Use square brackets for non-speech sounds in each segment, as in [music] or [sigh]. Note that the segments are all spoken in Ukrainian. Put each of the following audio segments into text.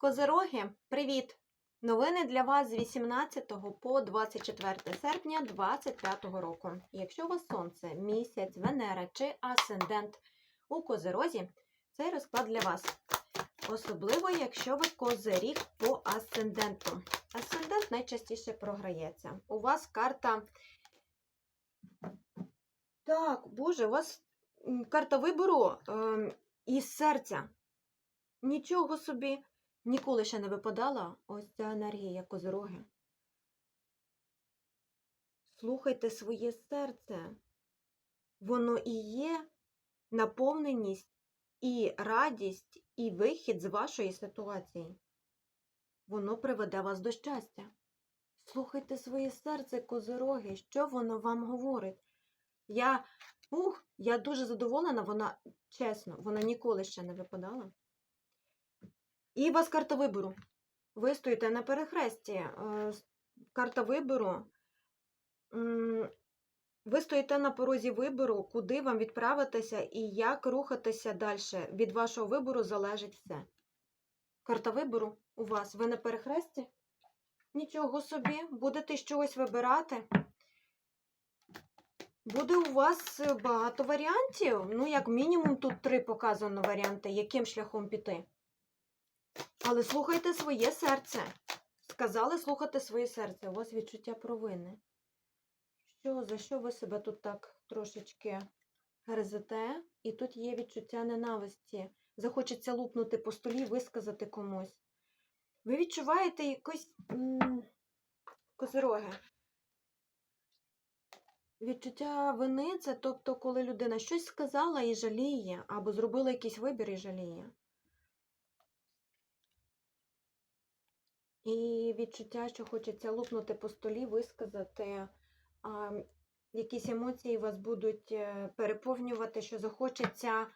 Козероги, привіт! Новини для вас з 18 по 24 серпня 2025 року. Якщо у вас сонце, місяць, Венера чи асцендент у Козерозі, цей розклад для вас. Особливо, якщо ви козиріг по асценденту. Асцендент найчастіше програється. У вас карта. Так, Боже, у вас карта вибору ем, із серця. Нічого собі. Ніколи ще не випадала ось ця енергія козироги. Слухайте своє серце. Воно і є наповненість, і радість, і вихід з вашої ситуації. Воно приведе вас до щастя. Слухайте своє серце, козироги, що воно вам говорить. Я, ух, я дуже задоволена, вона, чесно, вона ніколи ще не випадала. І у вас карта вибору. Ви стоїте на перехресті. Е, Карта вибору. Ви стоїте на порозі вибору, куди вам відправитися і як рухатися далі. Від вашого вибору залежить все. Карта вибору у вас. Ви на перехресті? Нічого собі, будете щось вибирати. Буде у вас е, багато варіантів. Ну, як мінімум, тут три показано варіанти, яким шляхом піти. Але слухайте своє серце. Сказали слухати своє серце. У вас відчуття провини. Що, за що ви себе тут так трошечки гризете? І тут є відчуття ненависті. Захочеться лупнути по столі, висказати комусь. Ви відчуваєте якось козироги. Відчуття вини це тобто, коли людина щось сказала і жаліє, або зробила якийсь вибір і жаліє. І відчуття, що хочеться лупнути по столі, висказати, а, якісь емоції вас будуть е, переповнювати, що захочеться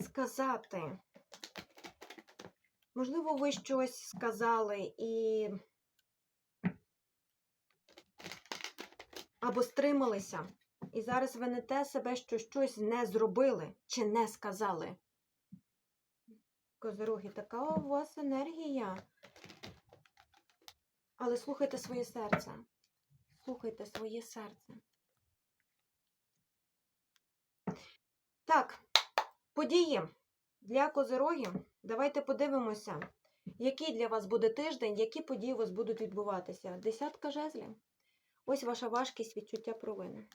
сказати. Можливо, ви щось сказали і або стрималися, і зараз винете себе, що щось не зробили чи не сказали. Козороги, така у вас енергія. Але слухайте своє серце. Слухайте своє серце. Так, події для козирогів. Давайте подивимося, який для вас буде тиждень, які події у вас будуть відбуватися. Десятка жезлів. Ось ваша важкість відчуття провини.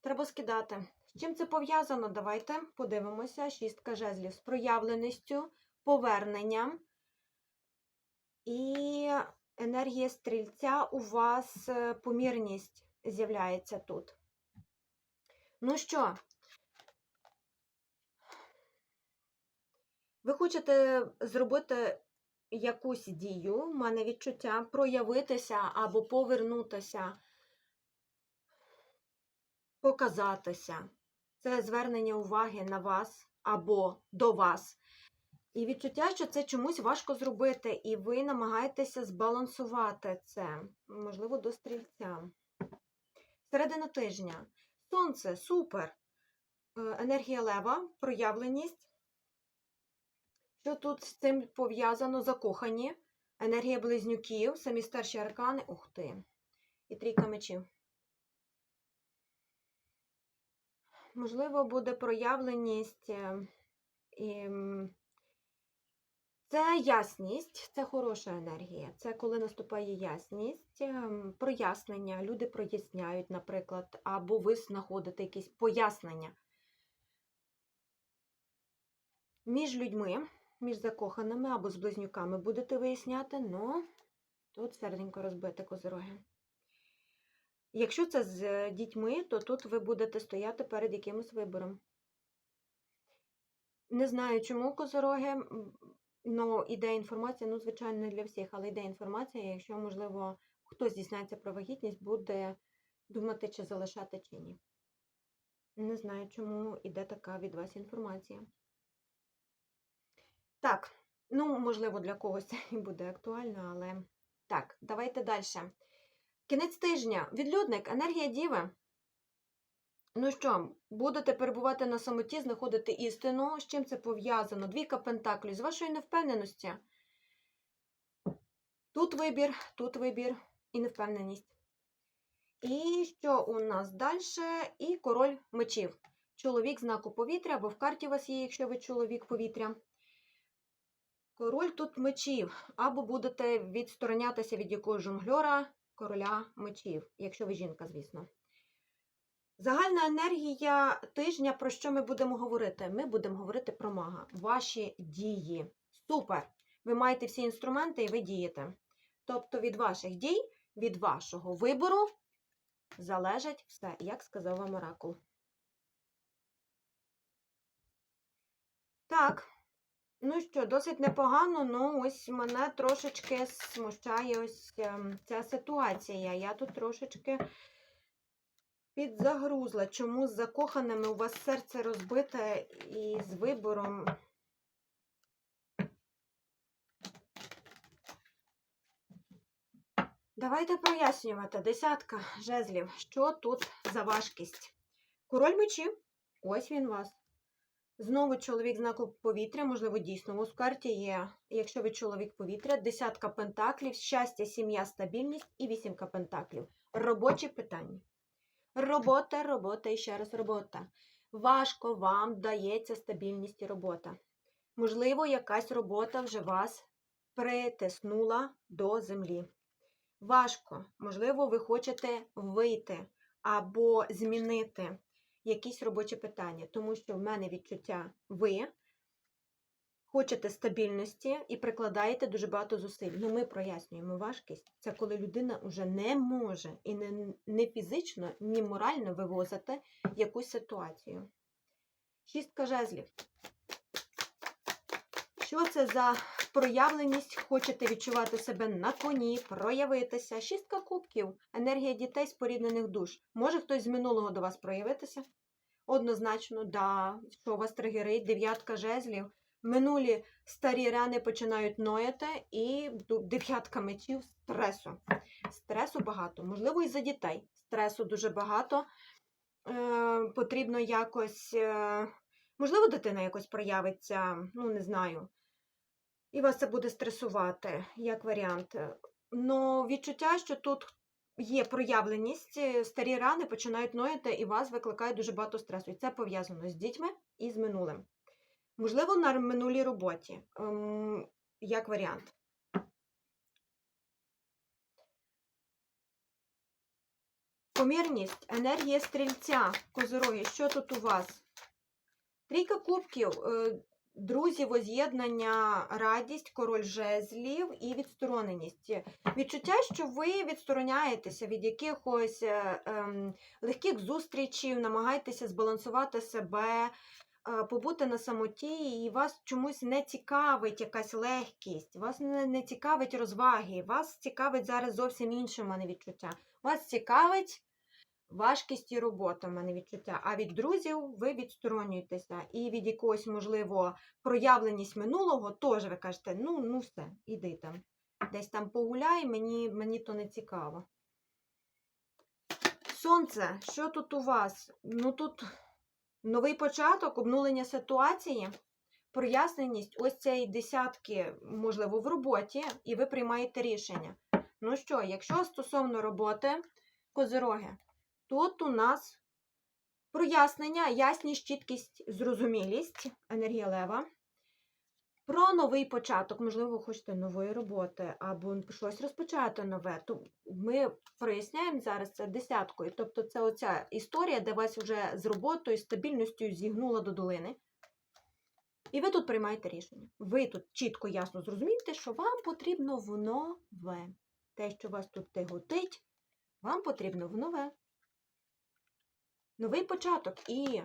Треба скидати. З чим це пов'язано? Давайте подивимося. Шістка жезлів з проявленістю, поверненням. І енергія стрільця у вас е, помірність з'являється тут. Ну що, ви хочете зробити якусь дію, в мене відчуття, проявитися або повернутися, показатися. Це звернення уваги на вас або до вас. І відчуття, що це чомусь важко зробити, і ви намагаєтеся збалансувати це, можливо, до стрільця. Середина тижня. Сонце, супер. Е, Енергія лева, проявленість. Що тут з цим пов'язано? Закохані. Енергія близнюків, самі старші аркани. Ух ти. І трійка мечів. Можливо, буде проявленість. е, І... це ясність, це хороша енергія. Це коли наступає ясність, ем, прояснення. Люди проясняють, наприклад, або ви знаходите якісь пояснення. Між людьми, між закоханими або з близнюками будете виясняти, ну, тут серденько розбите козироги. Якщо це з дітьми, то тут ви будете стояти перед якимось вибором. Не знаю, чому козороги, ну, іде інформація, ну, звичайно, не для всіх, але йде інформація, якщо, можливо, хтось дізнається про вагітність, буде думати, чи залишати, чи ні. Не знаю, чому іде така від вас інформація. Так, ну, можливо, для когось це [laughs] і буде актуально, але так, давайте далі. Кінець тижня. Відлюдник, енергія діви. Ну що, будете перебувати на самоті, знаходити істину. З чим це пов'язано? Двійка пентаклів з вашої невпевненості. Тут вибір, тут вибір і невпевненість. І що у нас далі? І король мечів. Чоловік знаку повітря, або в карті у вас є, якщо ви чоловік повітря. Король тут мечів, або будете відсторонятися від якогось жонгльора короля мечів, якщо ви жінка, звісно. Загальна енергія тижня, про що ми будемо говорити? Ми будемо говорити про мага. Ваші дії. Супер! Ви маєте всі інструменти і ви дієте. Тобто від ваших дій, від вашого вибору залежить все, як сказав вам Оракул. Так. Ну що, досить непогано, ну ось мене трошечки смущає ось ем, ця ситуація. Я тут трошечки підзагрузла. Чому з закоханими у вас серце розбите і з вибором. Давайте прояснювати. Десятка жезлів. Що тут за важкість? Король мечів. Ось він вас. Знову чоловік знаку повітря, можливо, дійсно у карті є, якщо ви чоловік повітря, десятка пентаклів, щастя, сім'я, стабільність і вісімка пентаклів. Робочі питання. Робота, робота і ще раз робота. Важко вам дається стабільність і робота. Можливо, якась робота вже вас притиснула до землі. Важко, можливо, ви хочете вийти або змінити якісь робочі питання, тому що в мене відчуття ви хочете стабільності і прикладаєте дуже багато зусиль. Ну, ми прояснюємо важкість. Це коли людина вже не може і не, не фізично, ні морально вивозити якусь ситуацію. Шістка жезлів. Що це за проявленість? Хочете відчувати себе на коні, проявитися. Шістка кубків, енергія дітей споріднених душ. Може хтось з минулого до вас проявитися? Однозначно, да, що у вас тригерить, дев'ятка жезлів. Минулі старі рани починають нояти, і дев'ятка мечів стресу. Стресу багато, можливо, і за дітей. Стресу дуже багато. Е, Потрібно якось, е, можливо, дитина якось проявиться, ну, не знаю. І вас це буде стресувати, як варіант. Но відчуття, що тут є проявленість, е, старі рани починають нояти і вас викликає дуже багато стресу. І це пов'язано з дітьми і з минулим. Можливо, на минулій роботі, ем, як варіант. Помірність, енергія стрільця, козороги. Що тут у вас? Трійка кубків, е, друзі, воз'єднання, радість, король жезлів і відстороненість. Відчуття, що ви відстороняєтеся від якихось е, ем, легких зустрічей, намагаєтеся збалансувати себе, побути на самоті, і вас чомусь не цікавить якась легкість, вас не, цікавить розваги, вас цікавить зараз зовсім інше в мене відчуття. Вас цікавить важкість і робота в мене відчуття. А від друзів ви відсторонюєтеся. І від якогось, можливо, проявленість минулого теж ви кажете, ну, ну все, іди там. Десь там погуляй, мені, мені то не цікаво. Сонце, що тут у вас? Ну тут новий початок, обнулення ситуації, проясненість ось цієї десятки, можливо, в роботі, і ви приймаєте рішення. Ну що, якщо стосовно роботи, козироги, Тут у нас прояснення, ясність, чіткість, зрозумілість, енергія лева. Про новий початок, можливо, хочете нової роботи або щось розпочати нове. То ми проясняємо зараз це десяткою. Тобто, це оця історія, де вас вже з роботою, стабільністю зігнула до долини. І ви тут приймаєте рішення. Ви тут чітко, ясно зрозумієте, що вам потрібно в нове. Те, що вас тут тяготить, вам потрібно в нове новий початок і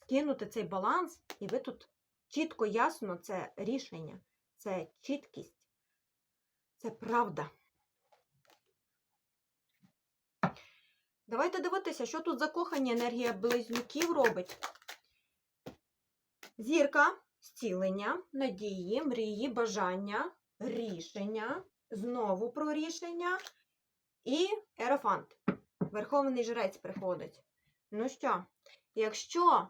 скинути цей баланс, і ви тут чітко, ясно, це рішення, це чіткість, це правда. Давайте дивитися, що тут закохані енергія близнюків робить. Зірка, зцілення, надії, мрії, бажання, рішення, знову про рішення і ерофант. Верховний жрець приходить. Ну що, Якщо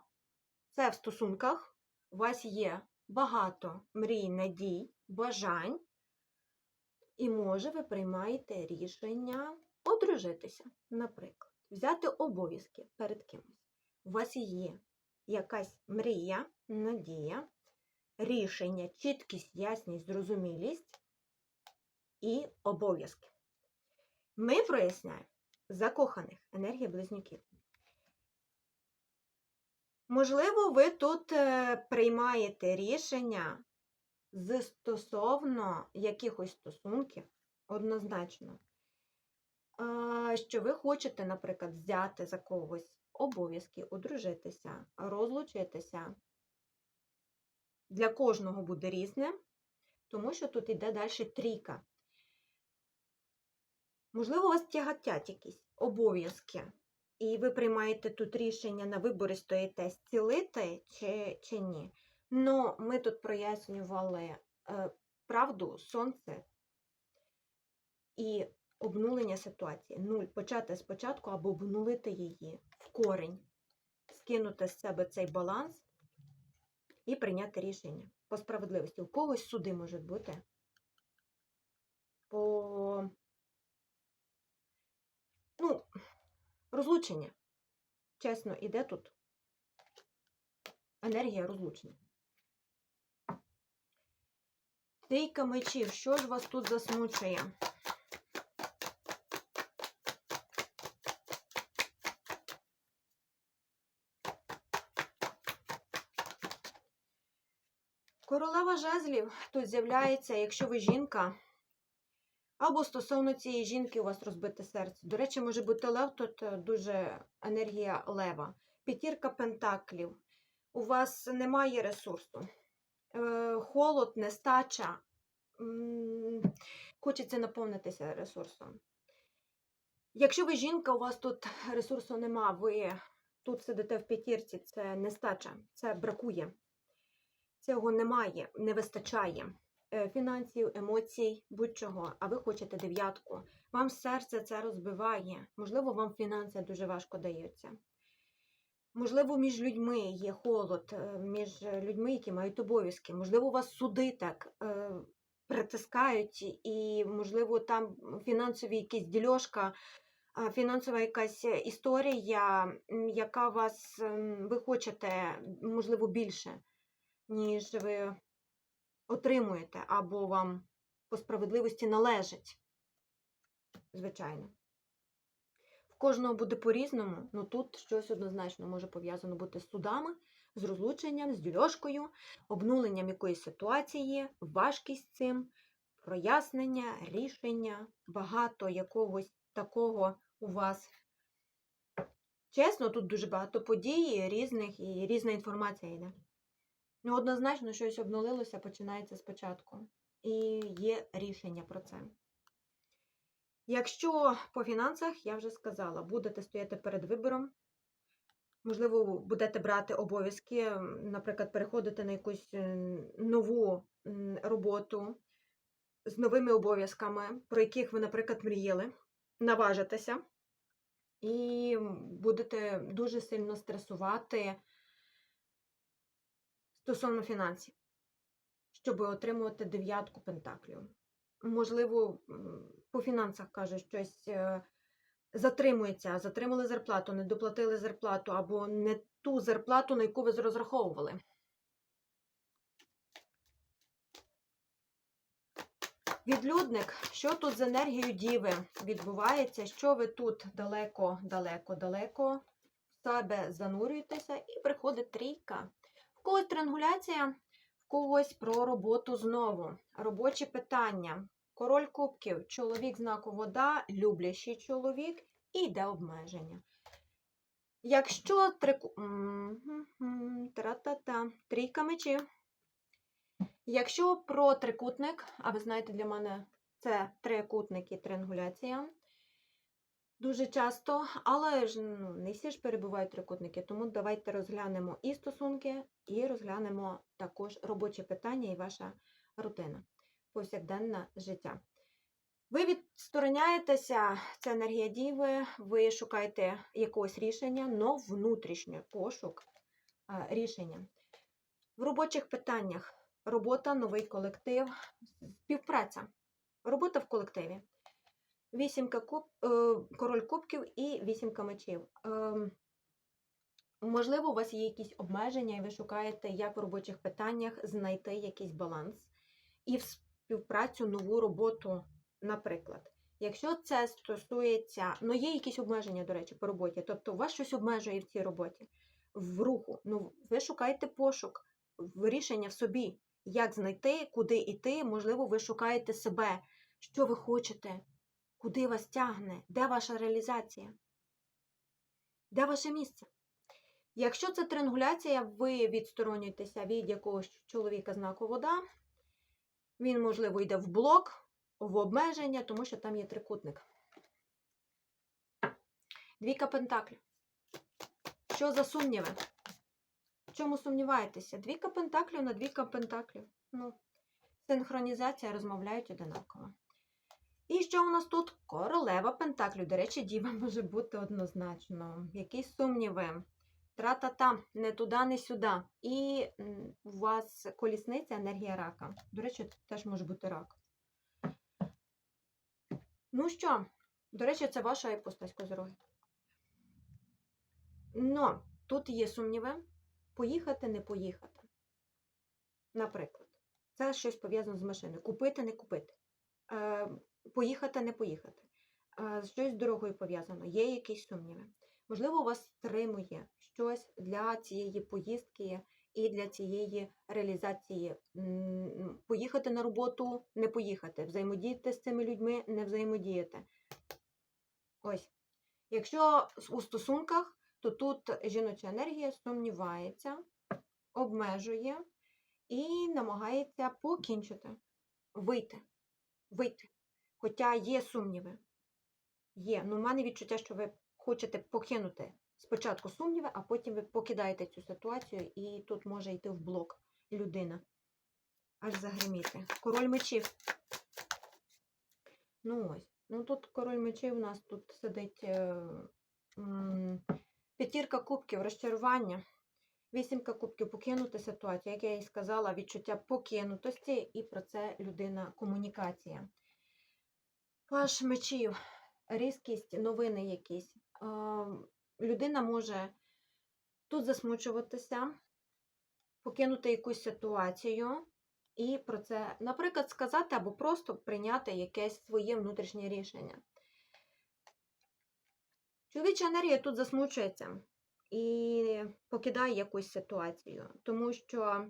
це в стосунках, у вас є багато мрій, надій, бажань, і може ви приймаєте рішення одружитися, наприклад, взяти обов'язки перед кимось. У вас є якась мрія, надія, рішення, чіткість, ясність, зрозумілість і обов'язки. Ми проясняємо закоханих енергія близнюків. Можливо, ви тут е, приймаєте рішення з стосовно якихось стосунків однозначно, що ви хочете, наприклад, взяти за когось обов'язки, одружитися, розлучитися. Для кожного буде різне, тому що тут йде далі трійка. Можливо, у вас тяготять якісь обов'язки, і ви приймаєте тут рішення на вибори, стоїте зцілити чи, чи ні. Ну, ми тут прояснювали е, правду, сонце і обнулення ситуації. Нуль. Почати спочатку або обнулити її в корінь, скинути з себе цей баланс і прийняти рішення по справедливості. У когось суди можуть бути по ну, розлучення. Чесно, іде тут енергія розлучення. Трійка мечів, що ж вас тут засмучує? Королева жезлів тут з'являється, якщо ви жінка, або стосовно цієї жінки у вас розбите серце. До речі, може бути лев, тут е, дуже енергія лева. П'ятірка пентаклів. У вас немає ресурсу. Е, Холод, нестача. Хочеться наповнитися ресурсом. Якщо ви жінка, у вас тут ресурсу нема, ви тут сидите в п'ятірці, це нестача, це бракує. Цього немає, не вистачає фінансів, емоцій, будь-чого, а ви хочете дев'ятку. Вам серце це розбиває. Можливо, вам фінанси дуже важко даються. Можливо, між людьми є холод, е, між людьми, які мають обов'язки. Можливо, вас суди так е, притискають, і, можливо, там фінансові якісь дільошка, фінансова якась історія, яка вас ем, ви хочете, можливо, більше ніж ви отримуєте, або вам по справедливості належить. Звичайно. В кожного буде по-різному, але тут щось однозначно може пов'язано бути з судами, з розлученням, з дільошкою, обнуленням якоїсь ситуації, важкість цим, прояснення, рішення, багато якогось такого у вас. Чесно, тут дуже багато подій різних і різна інформація йде. Ну, однозначно, щось обнулилося, починається спочатку. І є рішення про це. Якщо по фінансах, я вже сказала, будете стояти перед вибором, можливо, будете брати обов'язки, наприклад, переходити на якусь е, нову роботу з новими обов'язками, про яких ви, наприклад, мріяли, наважитеся, і будете дуже сильно стресувати стосовно фінансів, щоб отримувати дев'ятку пентаклів. Можливо, по фінансах каже, щось е, затримується, затримали зарплату, не доплатили зарплату або не ту зарплату, на яку ви розраховували. Відлюдник, що тут з енергією діви відбувається? Що ви тут далеко, далеко, далеко в себе занурюєтеся і приходить трійка. В когось триангуляція, в когось про роботу знову. Робочі питання. Король кубків, чоловік знаку вода, люблящий чоловік і йде обмеження. Якщо трику... Тра-та-та. Трійка мечів. Якщо про трикутник, а ви знаєте, для мене це трикутник і триангуляція. Дуже часто, але ж ну, не всі ж перебувають трикутники, тому давайте розглянемо і стосунки, і розглянемо також робочі питання і ваша рутина, повсякденне життя. Ви відстороняєтеся, це енергія діви, ви шукаєте якогось рішення, но внутрішній пошук е, рішення. В робочих питаннях робота, новий колектив, співпраця. Робота в колективі. Вісімка куб, е, король кубків і вісімка мечів. Ем, Можливо, у вас є якісь обмеження, і ви шукаєте, як в робочих питаннях знайти якийсь баланс і в співпрацю нову роботу, наприклад. Якщо це стосується, ну є якісь обмеження, до речі, по роботі, тобто вас щось обмежує в цій роботі, в руху, ну ви шукаєте пошук, рішення в собі, як знайти, куди йти, можливо, ви шукаєте себе, що ви хочете, куди вас тягне, де ваша реалізація, де ваше місце. Якщо це триангуляція, ви відсторонюєтеся від якогось чоловіка знаку вода, він, можливо, йде в блок, в обмеження, тому що там є трикутник. Двійка пентаклів. Що за сумніви? В чому сумніваєтеся? Двійка пентаклів на двійка пентаклів. Ну, синхронізація розмовляють одинаково. І що у нас тут? Королева пентаклів. До речі, діва [laughs] може бути однозначно. Якісь сумніви. Тра-та-та, не туди, не сюди. І у вас колісниця енергія рака. До речі, теж може бути рак. Ну що, до речі, це ваша іпостась козороги. Но тут є сумніви. Поїхати, не поїхати. Наприклад, це щось пов'язане з машиною. Купити, не купити. Е, поїхати, не поїхати. Е, щось з дорогою пов'язано. Є якісь сумніви. Можливо, вас стримує щось для цієї поїздки і для цієї реалізації. Поїхати на роботу, не поїхати, взаємодіяти з цими людьми, не взаємодіяти. Ось. Якщо у стосунках, то тут жіноча енергія сумнівається, обмежує і намагається покінчити, вийти. Вийти. Хоча є сумніви. Є. Ну, в мене відчуття, що ви хочете покинути спочатку сумніви, а потім ви покидаєте цю ситуацію, і тут може йти в блок людина. Аж загриміти. Король мечів. Ну ось. Ну тут король мечів у нас тут сидить е, п'ятірка кубків, розчарування. Вісімка кубків покинути ситуацію, як я і сказала, відчуття покинутості, і про це людина комунікація. Паш мечів, різкість, новини якісь. Людина може тут засмучуватися, покинути якусь ситуацію і про це, наприклад, сказати або просто прийняти якесь своє внутрішнє рішення. Чоловіча енергія тут засмучується і покидає якусь ситуацію, тому що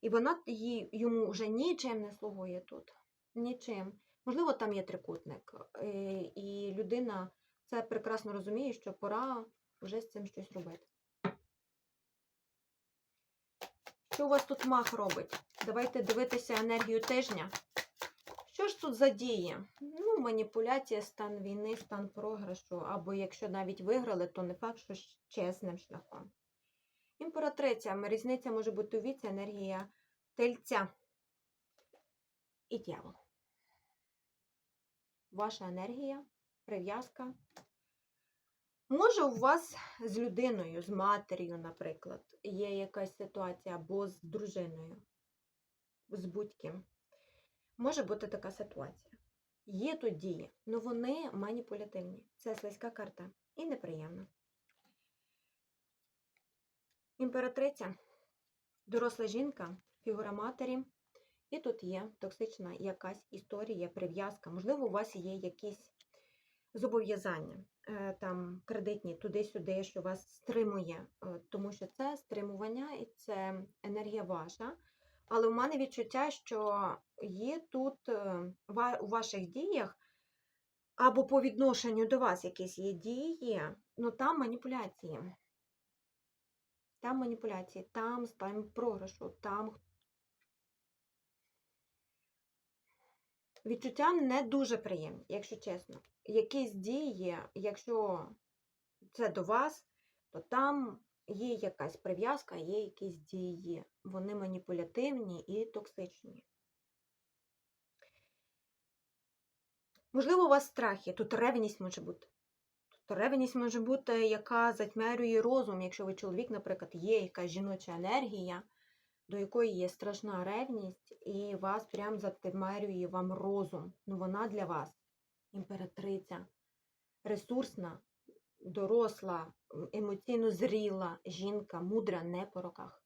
і вона їй, йому вже нічим не слугує тут. Нічим. Можливо, там є трикутник, е, і людина це прекрасно розуміє, що пора вже з цим щось робити. Що у вас тут мах робить? Давайте дивитися енергію тижня. Що ж тут за дії? Ну, маніпуляція, стан війни, стан програшу, або якщо навіть виграли, то не факт, що чесним шляхом. Імператриця, різниця може бути у віці, енергія тельця і дьявол. Ваша енергія, прив'язка. Може, у вас з людиною, з матер'ю, наприклад, є якась ситуація, або з дружиною, з будь-ким. Може бути така ситуація. Є тут дії, але вони маніпулятивні. Це слизька карта і неприємна. Імператриця, доросла жінка, фігура матері. І тут є токсична якась історія, прив'язка. Можливо, у вас є якісь зобов'язання, е, там кредитні туди-сюди, що вас стримує, е, тому що це стримування і це енергія ваша. Але в мене відчуття, що є тут е, у ваших діях або по відношенню до вас якісь є дії, ну там маніпуляції. Там маніпуляції, там стан програшу, там відчуття не дуже приємні, якщо чесно. Якісь дії, якщо це до вас, то там є якась прив'язка, є якісь дії. Вони маніпулятивні і токсичні. Можливо, у вас страхи, тут ревність може бути. Тут ревність може бути, яка затьмарює розум. Якщо ви чоловік, наприклад, є якась жіноча енергія, до якої є страшна ревність, і вас прям затьмарює вам розум. Ну вона для вас імператриця, ресурсна, доросла, емоційно зріла жінка, мудра, не по роках.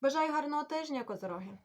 Бажаю гарного тижня, козороги!